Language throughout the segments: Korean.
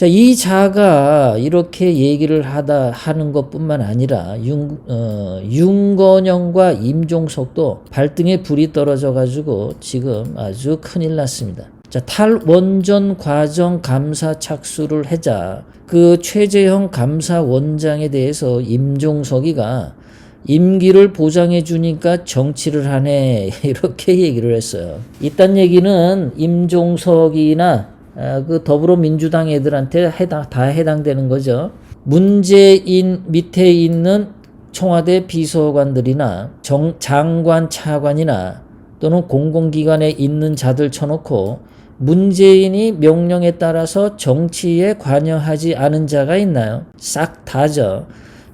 자, 이 자가 이렇게 얘기를 하다 하는 것뿐만 아니라 윤, 어, 윤건영과 임종석도 발등에 불이 떨어져 가지고 지금 아주 큰일 났습니다. 자, 탈원전 과정 감사 착수를 하자 그 최재형 감사원장에 대해서 임종석이가 임기를 보장해 주니까 정치를 하네 이렇게 얘기를 했어요. 이딴 얘기는 임종석이나 아, 그 더불어민주당 애들한테 해당 다 해당되는 거죠. 문재인 밑에 있는 청와대 비서관들이나 정, 장관 차관이나 또는 공공기관에 있는 자들 쳐놓고 문재인이 명령에 따라서 정치에 관여하지 않은 자가 있나요? 싹 다죠.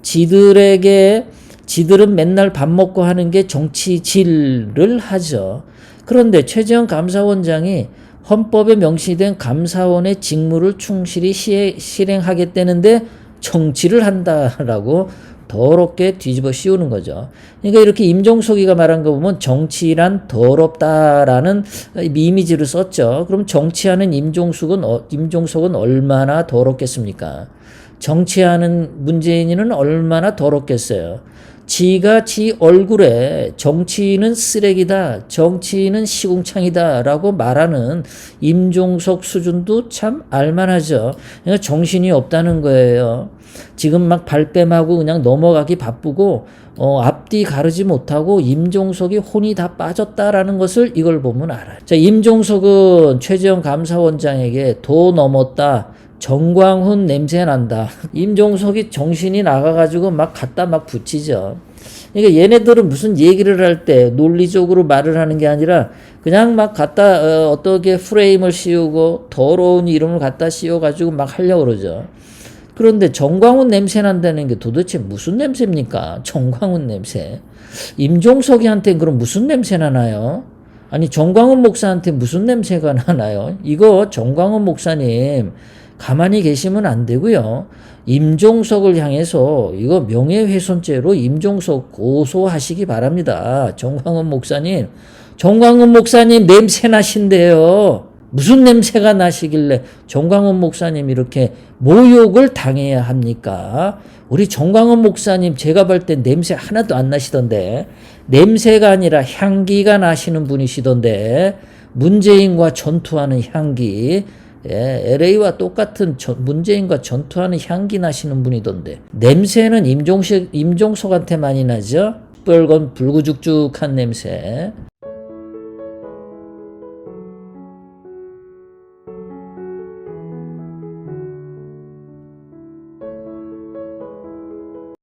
지들에게 지들은 맨날 밥 먹고 하는 게 정치질을 하죠. 그런데 최재형 감사원장이 헌법에 명시된 감사원의 직무를 충실히 시해, 실행하겠다는데 정치를 한다라고 더럽게 뒤집어 씌우는 거죠. 그러니까 이렇게 임종석이가 말한 거 보면 정치란 더럽다라는 이미지를 썼죠. 그럼 정치하는 임종석은 어, 임종석은 얼마나 더럽겠습니까? 정치하는 문재인이는 얼마나 더럽겠어요. 지가 지 얼굴에 정치인은 쓰레기다, 정치인은 시궁창이다 라고 말하는 임종석 수준도 참 알만하죠. 그러니까 정신이 없다는 거예요. 지금 막 발뺌하고 그냥 넘어가기 바쁘고 어, 앞뒤 가르지 못하고 임종석이 혼이 다 빠졌다라는 것을 이걸 보면 알아요. 자, 임종석은 최재형 감사원장에게 도 넘었다. 정광훈 냄새 난다. 임종석이 정신이 나가가지고 막 갖다 막 붙이죠. 그러니까 얘네들은 무슨 얘기를 할 때 논리적으로 말을 하는 게 아니라 그냥 막 갖다 어, 어떻게 프레임을 씌우고 더러운 이름을 갖다 씌워가지고 막 하려고 그러죠. 그런데 정광훈 냄새 난다는 게 도대체 무슨 냄새입니까? 정광훈 냄새. 임종석이한테 그럼 무슨 냄새 나나요? 아니 정광훈 목사한테 무슨 냄새가 나나요? 이거 정광훈 목사님 가만히 계시면 안 되고요. 임종석을 향해서 이거 명예훼손죄로 임종석 고소하시기 바랍니다. 정광훈 목사님. 정광훈 목사님 냄새 나신대요. 무슨 냄새가 나시길래 정광훈 목사님 이렇게 모욕을 당해야 합니까? 우리 정광훈 목사님 제가 볼 때 냄새 하나도 안 나시던데 냄새가 아니라 향기가 나시는 분이시던데 문재인과 전투하는 향기 예, LA와 똑같은 저, 문재인과 전투하는 향기 나시는 분이던데 냄새는 임종식 임종석한테 많이 나죠. 뻘건 불구죽죽한 냄새.